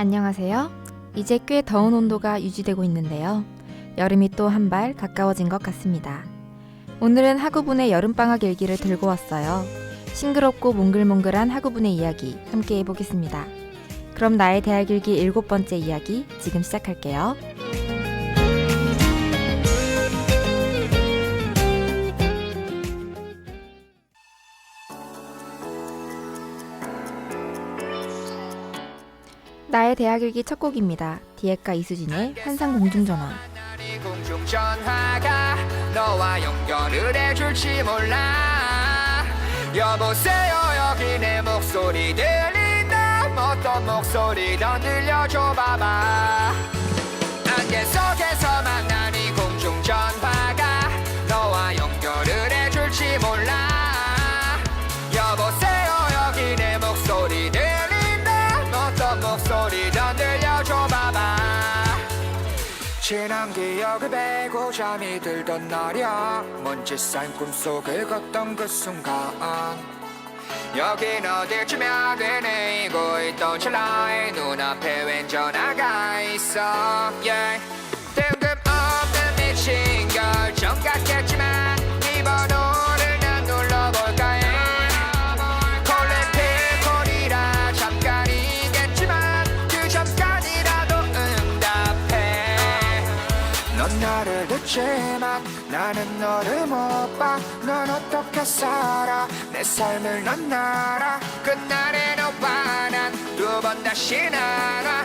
안녕하세요. 이제 꽤 더운 온도가 유지되고 있는데요. 여름이 또 한 발 가까워진 것 같습니다. 오늘은 하구분의 여름방학 일기를 들고 왔어요. 싱그럽고 몽글몽글한 하구분의 이야기 함께 해보겠습니다. 그럼 나의 대학 일기 일곱 번째 이야기 지금 시작할게요. 나의 대학 일기 첫 곡입니다. 디에카 이수진의 환상 공중전화. 너와 연결을 해줄지 몰라 여보세요 여기 내 목소리 들린다 어떤 목소리든 들려줘 봐봐 안개 속에서 지난 기억을 베고 잠이 들던 날이야. 먼지 쌓인 꿈속을 걷던 그 순간. 여긴 어딜쯤이야 되네. 이고 있던 찰나의 눈앞에 웬 전화가 있어. Yeah. 듣지만 나는 너를 못봐넌 어떻게 살아? 내 삶을 넌 알아. 그날의 너와 난 두 번 다시 나가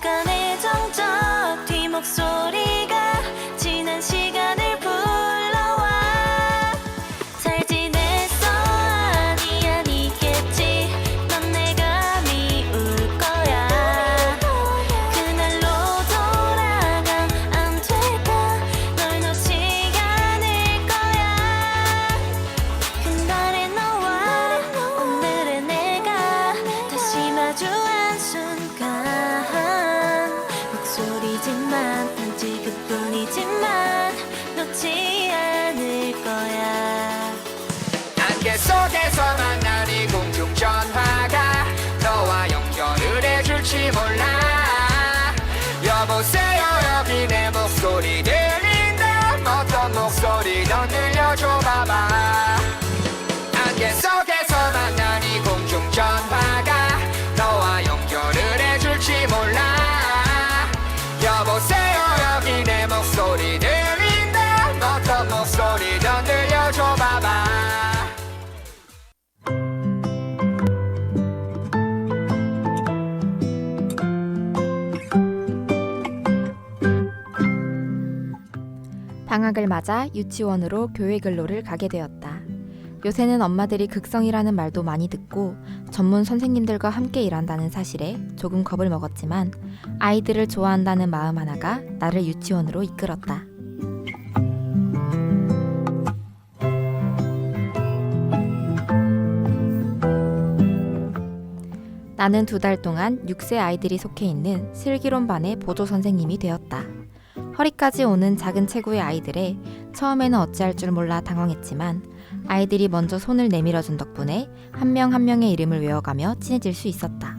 잠깐의 정적 뒤 목소리가 지난 시간 방학을 맞아 유치원으로 교회 근로를 가게 되었다. 요새는 엄마들이 극성이라는 말도 많이 듣고 전문 선생님들과 함께 일한다는 사실에 조금 겁을 먹었지만 아이들을 좋아한다는 마음 하나가 나를 유치원으로 이끌었다. 나는 두 달 동안 6세 아이들이 속해 있는 슬기로운 반의 보조 선생님이 되었다. 허리까지 오는 작은 체구의 아이들에 처음에는 어찌할 줄 몰라 당황했지만 아이들이 먼저 손을 내밀어 준 덕분에 한 명한 명의 이름을 외워가며 친해질 수 있었다.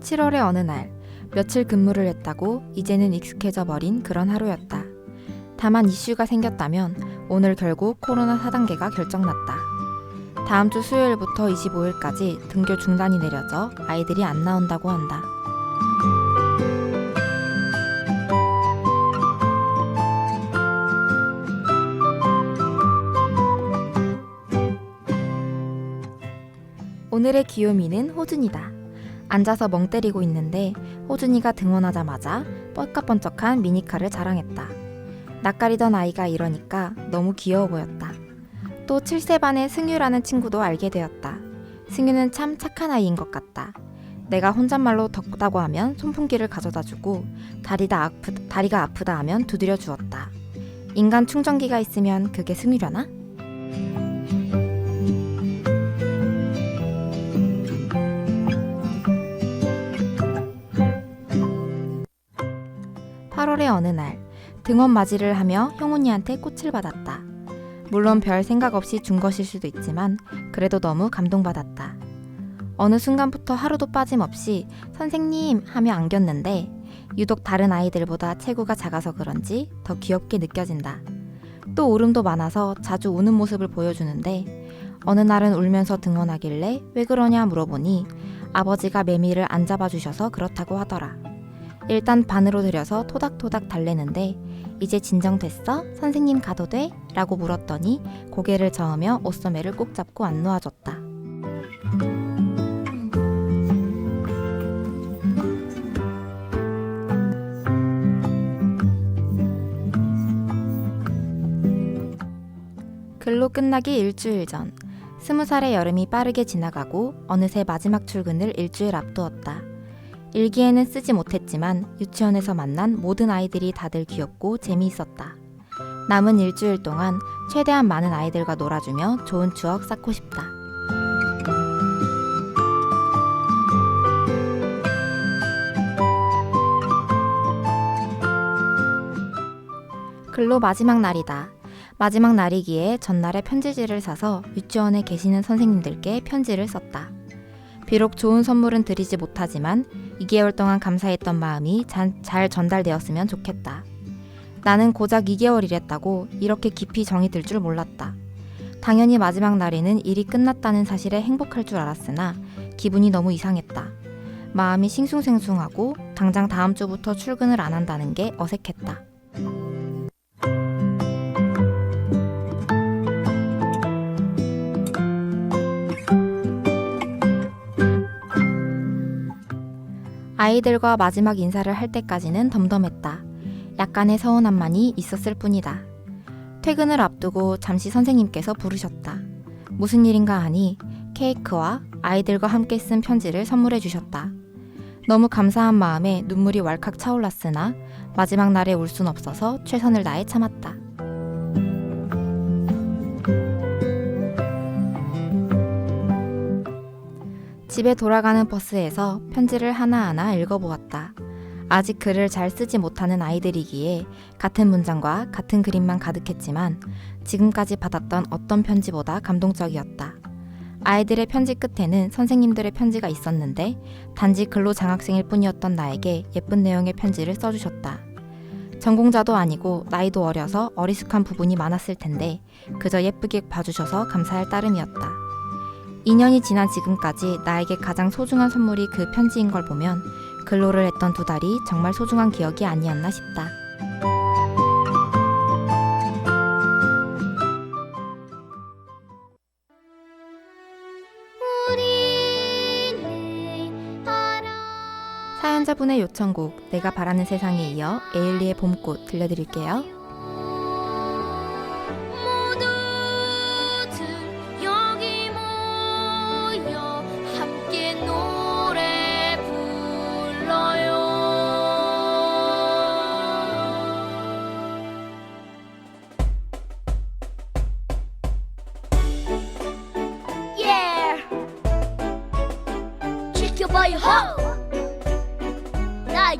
(7월의) 어느 날 며칠 근무를 했다고 이제는 익숙해져 버린 그런 하루였다. 다만 이슈가 생겼다면 오늘 결국 코로나 4단계가 결정났다. 다음 주 수요일부터 25일까지 등교 중단이 내려져 아이들이 안 나온다고 한다. 오늘의 귀요미는 호준이다. 앉아서 멍 때리고 있는데 호준이가 등원하자마자 뻘까번쩍한 미니카를 자랑했다. 낯가리던 아이가 이러니까 너무 귀여워 보였다. 또 7세 반의 승유라는 친구도 알게 되었다. 승유는 참 착한 아이인 것 같다. 내가 혼잣말로 덥다고 하면 손풍기를 가져다 주고 다리다 아프, 다리가 아프다 하면 두드려 주었다. 인간 충전기가 있으면 그게 승유려나? (8월의) 어느 날 등원 맞이를 하며 형훈이한테 꽃을 받았다. 물론 별 생각 없이 준 것일 수도 있지만 그래도 너무 감동받았다. 어느 순간부터 하루도 빠짐없이 선생님 하며 안겼는데 유독 다른 아이들보다 체구가 작아서 그런지 더 귀엽게 느껴진다. 또 울음도 많아서 자주 우는 모습을 보여주는데 어느 날은 울면서 등원하길래 왜 그러냐 물어보니 아버지가 매미를 안 잡아주셔서 그렇다고 하더라. 일단 반으로 들여서 토닥토닥 달래는데 이제 진정됐어? 선생님 가도 돼? 라고 물었더니 고개를 저으며 옷소매를 꼭 잡고 안 놓아줬다. 근로 끝나기 일주일 전 스무 살의 여름이 빠르게 지나가고 어느새 마지막 출근을 일주일 앞두었다. 일기에는 쓰지 못했지만 유치원에서 만난 모든 아이들이 다들 귀엽고 재미있었다. 남은 일주일 동안 최대한 많은 아이들과 놀아주며 좋은 추억 쌓고 싶다. 근로 마지막 날이다. 마지막 날이기에 전날에 편지지를 사서 유치원에 계시는 선생님들께 편지를 썼다. 비록 좋은 선물은 드리지 못하지만 2개월 동안 감사했던 마음이 잔- 잘 전달되었으면 좋겠다. 나는 고작 2개월 일했다고 이렇게 깊이 정이 들 줄 몰랐다. 당연히 마지막 날에는 일이 끝났다는 사실에 행복할 줄 알았으나 기분이 너무 이상했다. 마음이 싱숭생숭하고 당장 다음 주부터 출근을 안 한다는 게 어색했다. 아이들과 마지막 인사를 할 때까지는 덤덤했다. 약간의 서운함만이 있었을 뿐이다. 퇴근을 앞두고 잠시 선생님께서 부르셨다. 무슨 일인가 하니 케이크와 아이들과 함께 쓴 편지를 선물해 주셨다. 너무 감사한 마음에 눈물이 왈칵 차올랐으나 마지막 날에 울 순 없어서 최선을 다해 참았다. 집에 돌아가는 버스에서 편지를 하나하나 읽어보았다. 아직 글을 잘 쓰지 못하는 아이들이기에 같은 문장과 같은 그림만 가득했지만 지금까지 받았던 어떤 편지보다 감동적이었다. 아이들의 편지 끝에는 선생님들의 편지가 있었는데 단지 근로 장학생일 뿐이었던 나에게 예쁜 내용의 편지를 써주셨다. 전공자도 아니고 나이도 어려서 어리숙한 부분이 많았을 텐데 그저 예쁘게 봐주셔서 감사할 따름이었다. 2년이 지난 지금까지 나에게 가장 소중한 선물이 그 편지인 걸 보면 근로를 했던 두 달이 정말 소중한 기억이 아니었나 싶다. 사연자분의 요청곡 내가 바라는 세상에 이어 에일리의 봄꽃 들려드릴게요. 지켜봐요 호나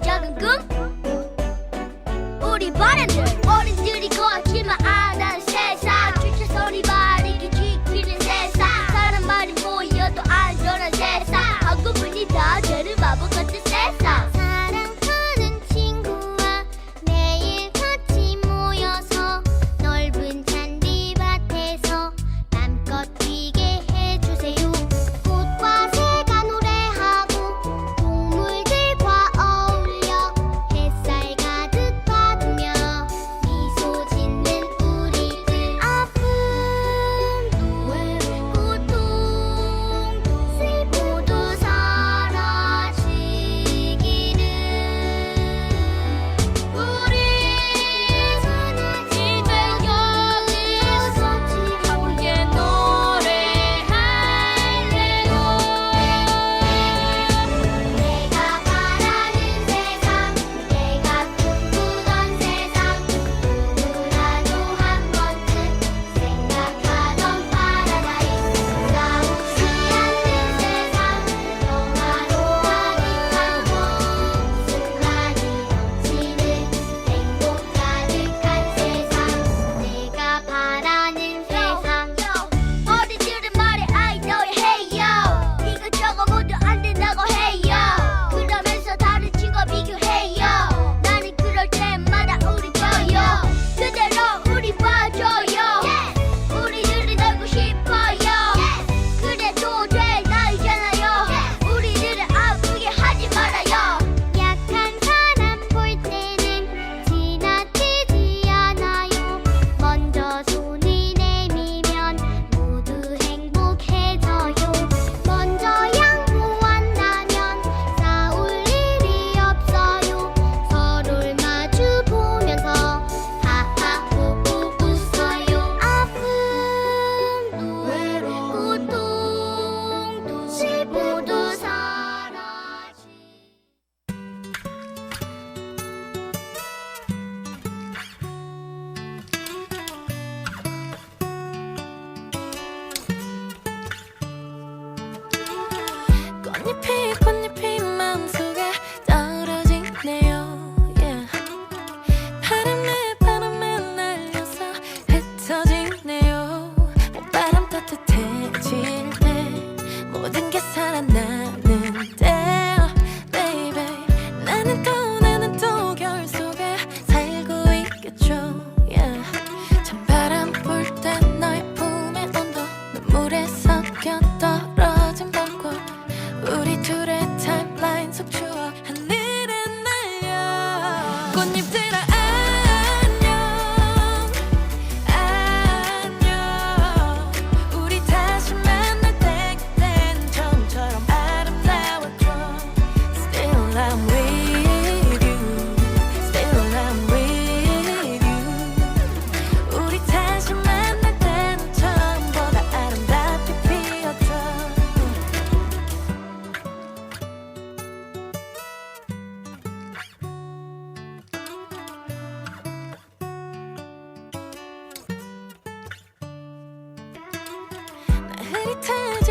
나흐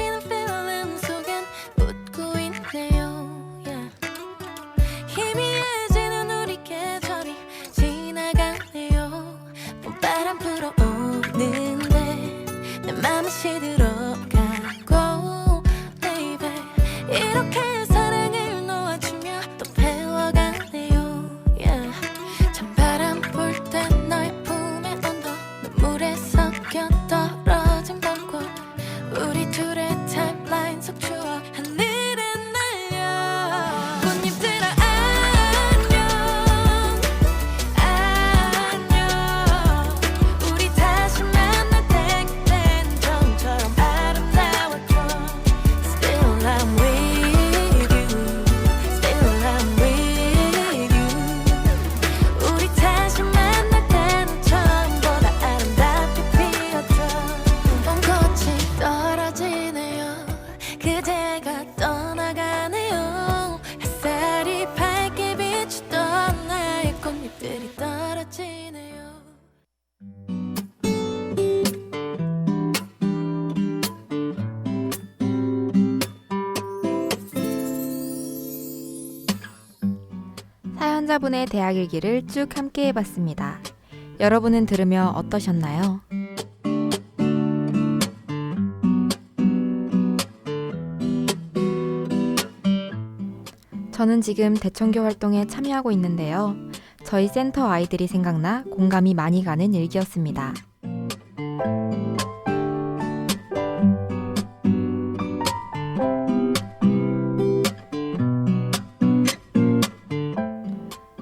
사연자분의 대학 일기를 쭉 함께 해봤습니다. 여러분은 들으며 어떠셨나요? 저는 지금 대청교 활동에 참여하고 있는데요. 저희 센터 아이들이 생각나 공감이 많이 가는 일기였습니다.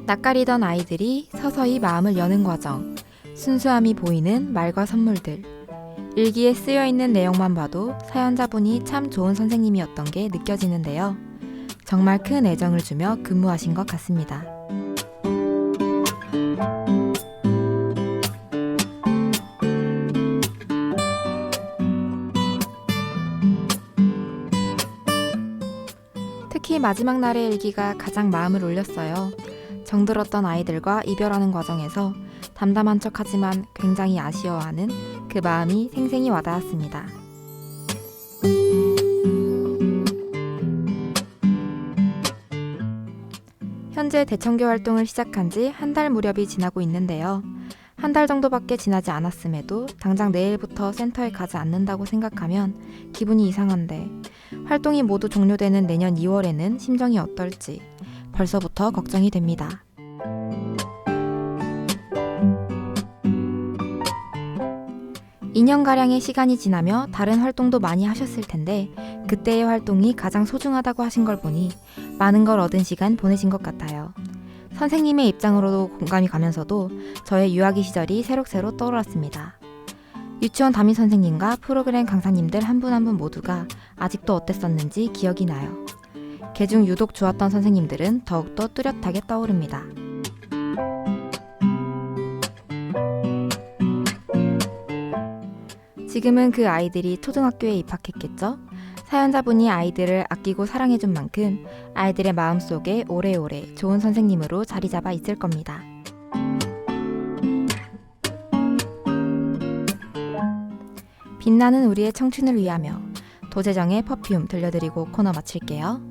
낯가리던 아이들이 서서히 마음을 여는 과정, 순수함이 보이는 말과 선물들. 일기에 쓰여 있는 내용만 봐도 사연자분이 참 좋은 선생님이었던 게 느껴지는데요. 정말 큰 애정을 주며 근무하신 것 같습니다. 특히 마지막 날의 일기가 가장 마음을 울렸어요. 정들었던 아이들과 이별하는 과정에서 담담한 척 하지만 굉장히 아쉬워하는 그 마음이 생생히 와닿았습니다. 현재 대청교 활동을 시작한 지 한 달 무렵이 지나고 있는데요. 한 달 정도밖에 지나지 않았음에도 당장 내일부터 센터에 가지 않는다고 생각하면 기분이 이상한데 활동이 모두 종료되는 내년 2월에는 심정이 어떨지 벌써부터 걱정이 됩니다. (2 년가량의 시간이 지나며 다른 활동도 많이 하셨을 텐데 그때의 활동이 가장 소중하다고 하신 걸 보니 많은 걸 얻은 시간 보내신 것 같아요. 선생님의 입장으로도 공감이 가면서도 저의 유아기 시절이 새록새록 떠올랐습니다. 유치원 담임 선생님과 프로그램 강사님들 한 분 한분 모두가 아직도 어땠었는지 기억이 나요. 개중 유독 좋았던 선생님들은 더욱더 뚜렷하게 떠오릅니다. 지금은 그 아이들이 초등학교에 입학했겠죠? 사연자분이 아이들을 아끼고 사랑해준 만큼 아이들의 마음속에 오래오래 좋은 선생님으로 자리 잡아 있을 겁니다. 빛나는 우리의 청춘을 위하며 도재정의 퍼퓸 들려드리고 코너 마칠게요.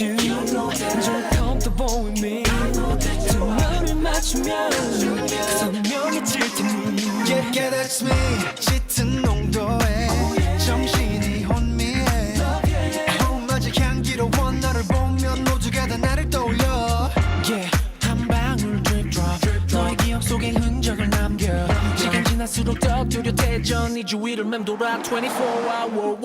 comfortable with you 좀 comfortable with me 두 마음을 맞추면 선명해질 테니 Yeah, yeah, that's me 짙은 농도에 지날수록 더 뚜렷해져 네 주위를 맴돌아 24 hour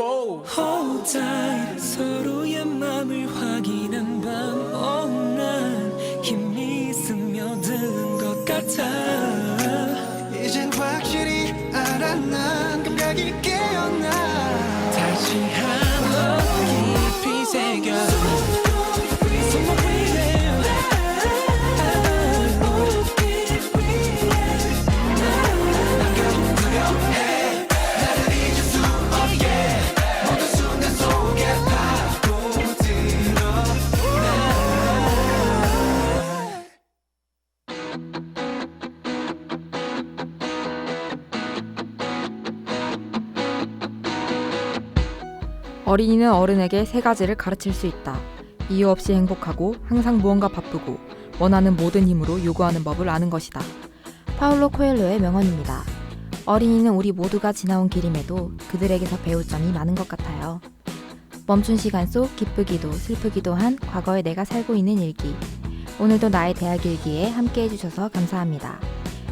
Hold tight 서로의 맘을 확인한 밤. Oh 난 힘이 스며든 것 같아. 이젠 확실히 알아 난 감각이 깨어나? 다시 한번 깊이 새겨 어린이는 어른에게 세 가지를 가르칠 수 있다. 이유 없이 행복하고 항상 무언가 바쁘고 원하는 모든 힘으로 요구하는 법을 아는 것이다. 파울로 코엘로의 명언입니다. 어린이는 우리 모두가 지나온 길임에도 그들에게서 배울 점이 많은 것 같아요. 멈춘 시간 속 기쁘기도 슬프기도 한 과거에 내가 살고 있는 일기. 오늘도 나의 대학 일기에 함께 해주셔서 감사합니다.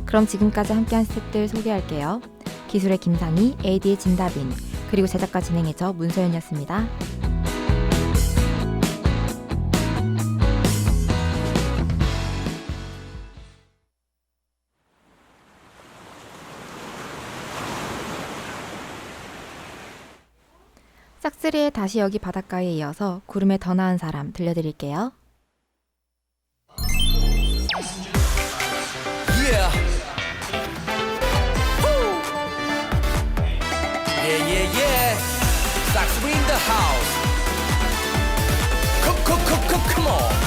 그럼 지금까지 함께한 스태프들 소개할게요. 기술의 김상희, AD의 진다빈, 그리고 제작과 진행의 저 문서연이었습니다. 싹쓸이의 다시 여기 바닷가에 이어서 구름에 더 나은 사람 들려드릴게요. House. Come, come, come, come, come on.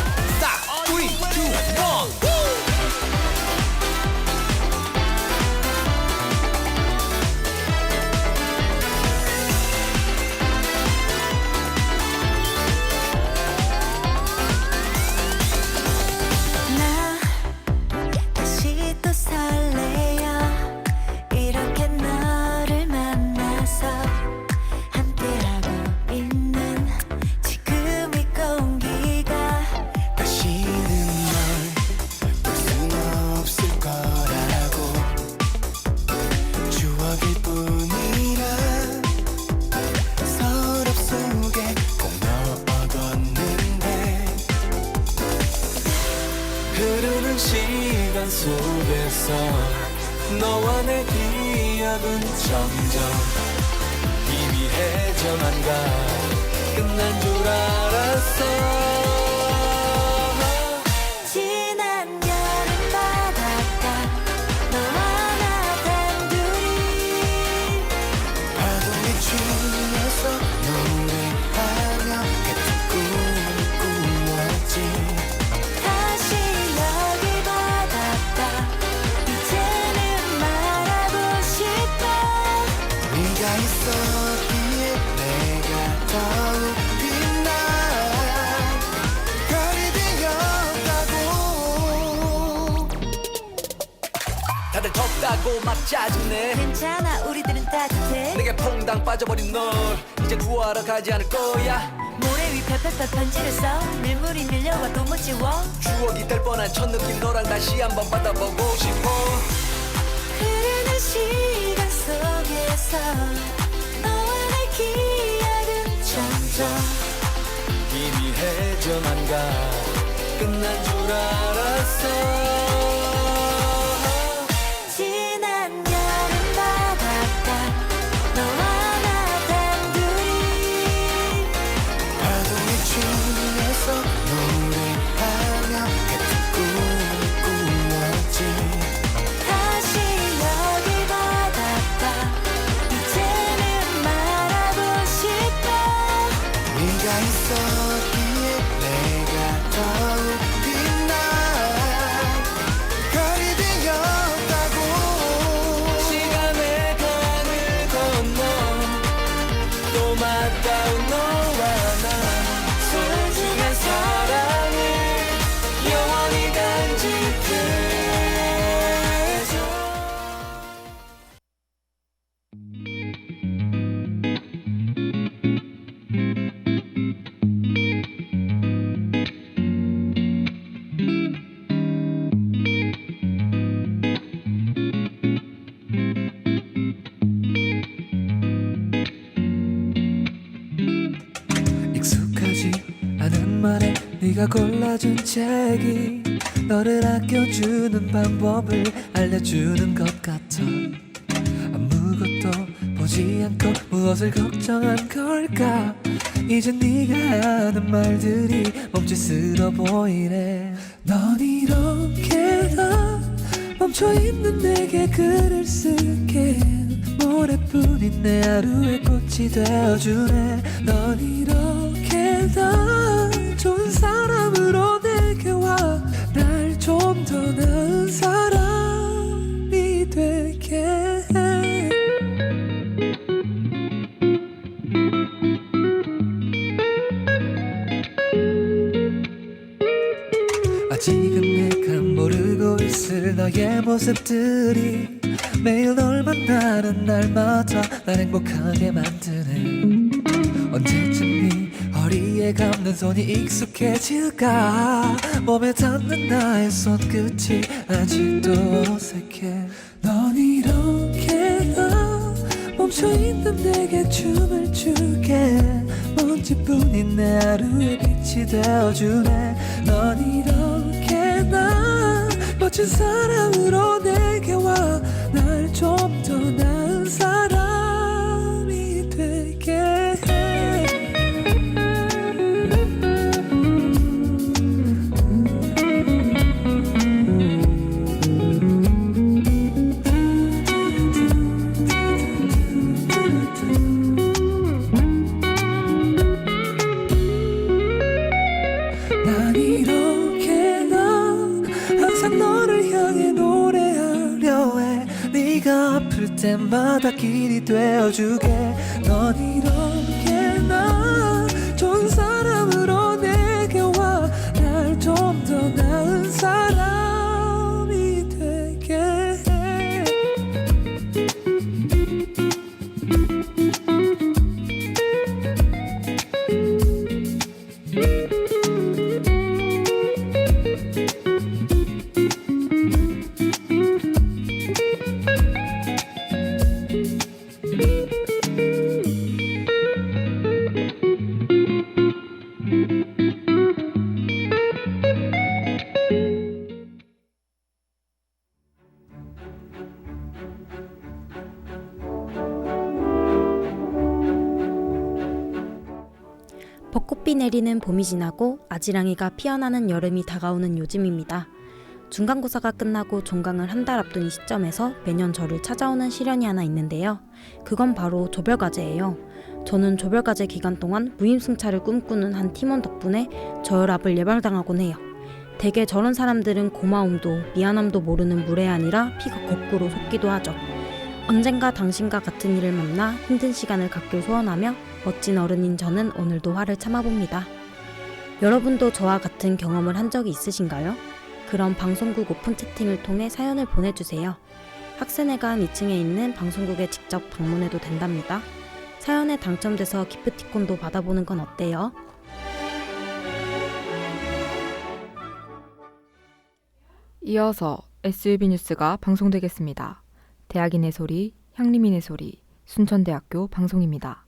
기억은 점점 희미해져만 가 끝난 줄 알았어 덥다고 막 짜증내. 괜찮아 우리들은 따뜻해 내게 퐁당 빠져버린 널 이제 구하러 가지 않을 거야. 모래 위 펴펴펴 편지를 밀물이 밀려와도 못 지워 추억이 될 뻔한 첫 느낌 너랑 다시 한번 받아보고 싶어. 흐르는 시간 속에서 너와 내 기억은 점점 희미해져만 가 끝난 줄 알았어 네가 네가 골라준 책이 너를 아껴주는 방법을 알려주는 것 같아. 아무것도 보지 않고 무엇을 걱정한 걸까? 이제 네가 하는 말들이 몸짓스러 보이네. 넌 이렇게 다 멈춰있는 내게 글을 쓰게. 모래뿐인 내 하루의 꽃이 되어주네. 넌 이렇게 다 좋은 사람으로 내게 와 날 좀 더 나은 사람이 되게 해. 아직은 내가 모르고 있을 너의 모습들이 매일 널 만나는 날마다 날 행복하게 만드네. 언제쯤 네 허리에 감는 손이 익숙해질까? 몸에 닿는 나의 손끝이 아직도 어색해 넌 이렇게 나 멈춰있는 내게 춤을 추게. 먼지뿐인 내 하루의 빛이 되어주네. 넌 이렇게 나 멋진 사람으로 내게 와. 날 좀 더 나은 사람 마다 길이 되어주게. 넌 이렇 내리는 봄이 지나고 아지랑이가 피어나는 여름이 다가오는 요즘입니다. 중간고사가 끝나고 종강을 한 달 앞둔 이 시점에서 매년 저를 찾아오는 시련이 하나 있는데요. 그건 바로 조별과제예요. 저는 조별과제 기간 동안 무임승차를 꿈꾸는 한 팀원 덕분에 저혈압을 예방당하곤 해요. 대개 저런 사람들은 고마움도 미안함도 모르는 무례한이라 피가 거꾸로 솟기도 하죠. 언젠가 당신과 같은 일을 만나 힘든 시간을 갖길 소원하며 멋진 어른인 저는 오늘도 화를 참아봅니다. 여러분도 저와 같은 경험을 한 적이 있으신가요? 그럼 방송국 오픈 채팅을 통해 사연을 보내주세요. 학생회관 2층에 있는 방송국에 직접 방문해도 된답니다. 사연에 당첨돼서 기프티콘도 받아보는 건 어때요? 이어서 SUB 뉴스가 방송되겠습니다. 대학인의 소리, 향림인의 소리, 순천대학교 방송입니다.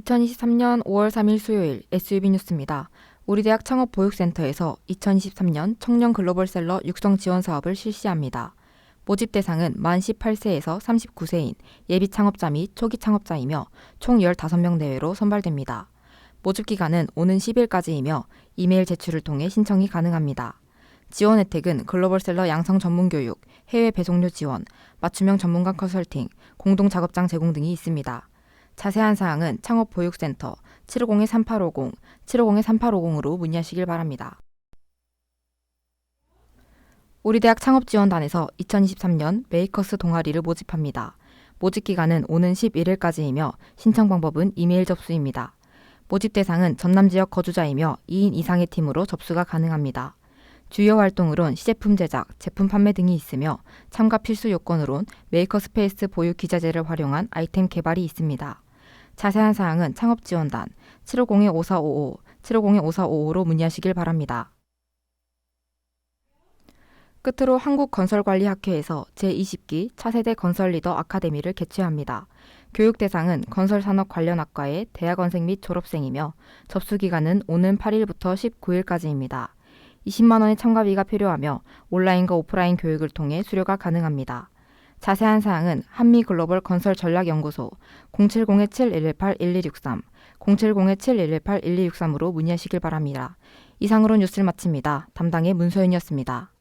(2023년 5월 3일) 수요일 SUB 뉴스입니다. 우리 대학 창업 보육센터에서 2023년 청년 글로벌 셀러 육성 지원 사업을 실시합니다. 모집 대상은 만 18세에서 39세인 예비 창업자 및 초기 창업자이며 총 15명 내외로 선발됩니다. 모집 기간은 오는 10일까지이며 이메일 제출을 통해 신청이 가능합니다. 지원 혜택은 글로벌 셀러 양성 전문 교육, 해외 배송료 지원, 맞춤형 전문가 컨설팅, 공동 작업장 제공 등이 있습니다. 자세한 사항은 창업보육센터 750-3850, 750-3850으로 문의하시길 바랍니다. 우리 대학 창업지원단에서 2023년 메이커스 동아리를 모집합니다. 모집 기간은 오는 11일까지이며 신청 방법은 이메일 접수입니다. 모집 대상은 전남 지역 거주자이며 2인 이상의 팀으로 접수가 가능합니다. 주요 활동으론 시제품 제작, 제품 판매 등이 있으며 참가 필수 요건으론 메이커스페이스 보유 기자재를 활용한 아이템 개발이 있습니다. 자세한 사항은 창업지원단 750-5455, 750-5455로 문의하시길 바랍니다. 끝으로 한국건설관리학회에서 제20기 차세대 건설리더 아카데미를 개최합니다. 교육 대상은 건설산업 관련 학과의 대학원생 및 졸업생이며 접수 기간은 오는 8일부터 19일까지입니다. 20만 원의 참가비가 필요하며 온라인과 오프라인 교육을 통해 수료가 가능합니다. 자세한 사항은 한미 글로벌 건설 전략 연구소 070-7118-1263, 070-7118-1263으로 문의하시길 바랍니다. 이상으로 뉴스를 마칩니다. 담당의 문소연이었습니다.